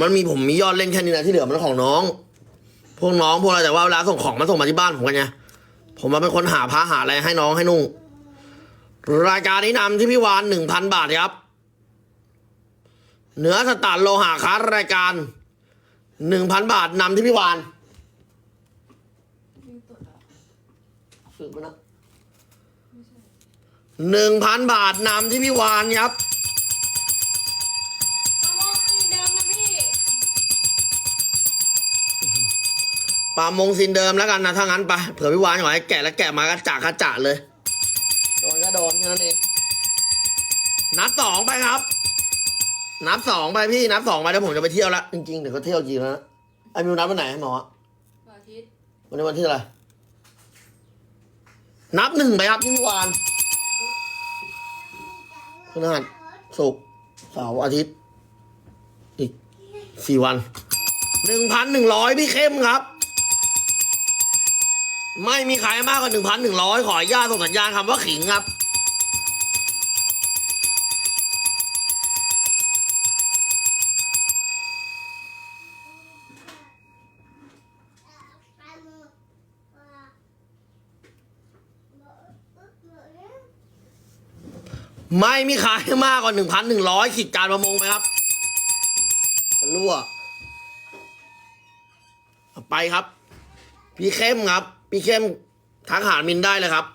มันมีผมมียอดเล่นแค่นี้นะที่เหลือมันของน้อง พวกน้องพวกอะไรแต่ว่าเวลาส่งของมาส่งมาที่บ้านผมกันไงผมมาเป็นคนหาพระหาอะไรให้น้องให้นุ่งรายการนี้นำที่พี่วานหนึ่งพันบาทครับเหนือสตาร์โลหะคัสรายการหนึ่งพันบาทนำที่พี่วานสืบไปนะหนึ่งพันบาทนำที่พี่วานครับ ปามงซินเดิมแล้วกันนะถ้างั้นไปเผื่อพี่วานขอให้แกะแล้วแกะมากระจากระจะเลย โดนก็โดนแค่นั้นเองนัดสองไปครับ นับสองไปพี่นับสองไปแล้วผมจะไปเที่ยวละจริงๆเดี๋ยวก็เที่ยวจริงแล้วนะไอ้มิวนับวันไหนหมอวันอาทิตย์วันนี้วันที่อะไรนับหนึ่งไปครับที่พี่วานพฤหัสศุกร์เสาร์อาทิตย์ อีกสี่วันหนึ่งพันหนึ่งร้อยพี่เข้มครับ ไม่มีใครมากกว่าหนึ่งพันหนึ่งร้อยขออนุญาตส่งสัญญาณคำว่าขิงครับ ไม่มีขายมากกว่าหนึ่งพันหนึ่งร้อยขีดการประมงไปครับรั่ว ไปครับ พี่เข้มครับ พี่เข้มทักหามินได้เลยครับ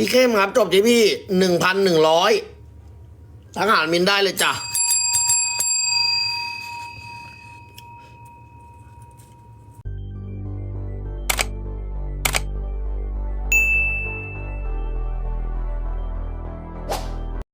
พี่เข้มครับจบที่พี่หนึ่งพันหนึ่งร้อยทหารมินได้เลยจ้ะ